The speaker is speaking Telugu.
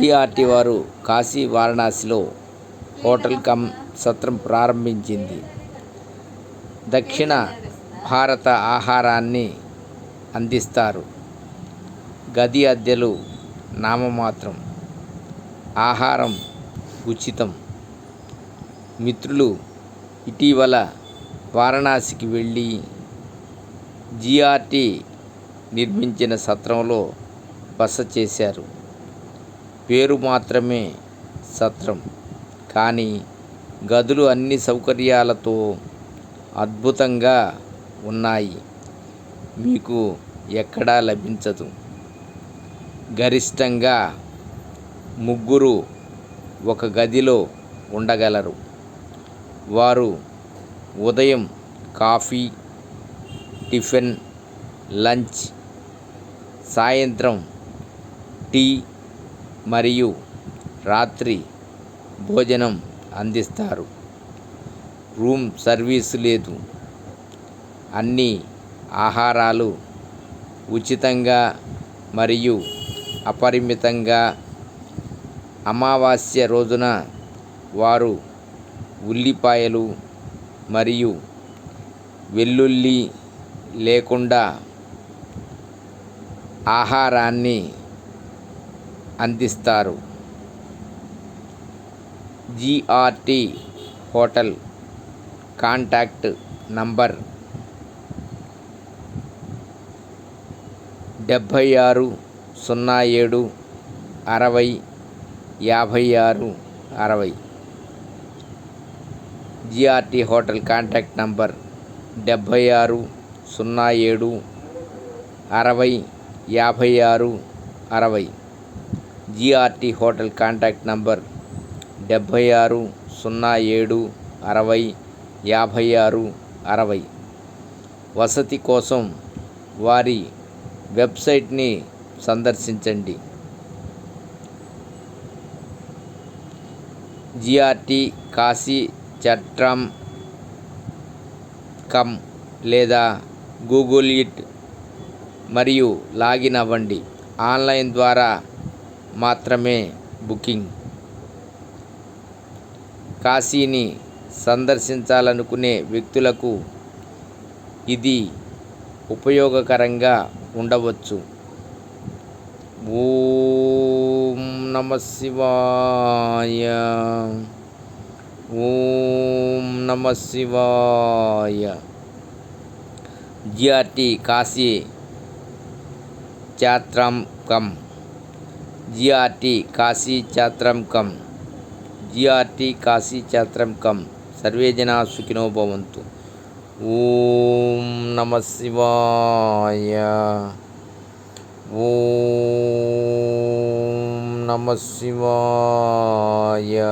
జిఆర్టీ వారు కాశీ వారణాసిలో హోటల్ కమ్ సత్రం ప్రారంభించింది. దక్షిణ భారత ఆహారాన్ని అందిస్తారు. గది అద్దెలు నామమాత్రం. ఆహారం ఉచితం. మిత్రులు ఇటీవల వారణాసికి వెళ్ళి జిఆర్టీ నిర్మించిన సత్రంలో బస చేశారు. పేరు మాత్రమే సత్రం. కానీ గదులు అన్ని సౌకర్యాలతో అద్భుతంగా ఉన్నాయి. మీకు ఎక్కడా లభించదు. గరిష్టంగా ముగ్గురు ఒక గదిలో ఉండగలరు. వారు ఉదయం కాఫీ టిఫిన్ లంచ్ సాయంత్రం టీ మరియు రాత్రి భోజనం అందిస్తారు. రూమ్ సర్వీస్ లేదు. అన్ని ఆహారాలు ఉచితంగా మరియు అపరిమితంగా అమావాస్య రోజున వారు ఉల్లిపాయలు మరియు వెల్లుల్లి లేకుండా ఆహారాన్ని అందిస్తారు. జిఆర్టి హోటల్ కాంటాక్ట్ నంబర్ డెబ్భై ఆరు సున్నా ఏడు అరవై యాభై ఆరు అరవై. జిఆర్టీ హోటల్ కాంటాక్ట్ నంబర్ డెబ్భై ఆరు సున్నా ఏడు అరవై యాభై ఆరు అరవై. జిఆర్టీ హోటల్ కాంటాక్ట్ నంబర్ డెబ్భై ఆరు సున్నా ఏడు అరవై యాభై ఆరు అరవై. వసతి కోసం వారి వెబ్సైట్ని సందర్శించండి. జిఆర్టీ కాశీ చట్రం కమ్ లేదా గూగుల్ ఇట్ మరియు లాగిన్ అవ్వండి. ఆన్లైన్ ద్వారా మాత్రమే బుకింగ్. కాశీని సందర్శించాలనుకునే వ్యక్తులకు ఇది ఉపయోగకరంగా ఉండవచ్చు. ఓం నమ శివాయ. ఓం నమ శివాయ. GRT Kashi చాత్రాంకం GRT Kashi Chatram com GRT Kashi Chatram com survey జనా సుఖినో భవంతు. ఓం నమ శివాయ. ఓం నమ శివాయ.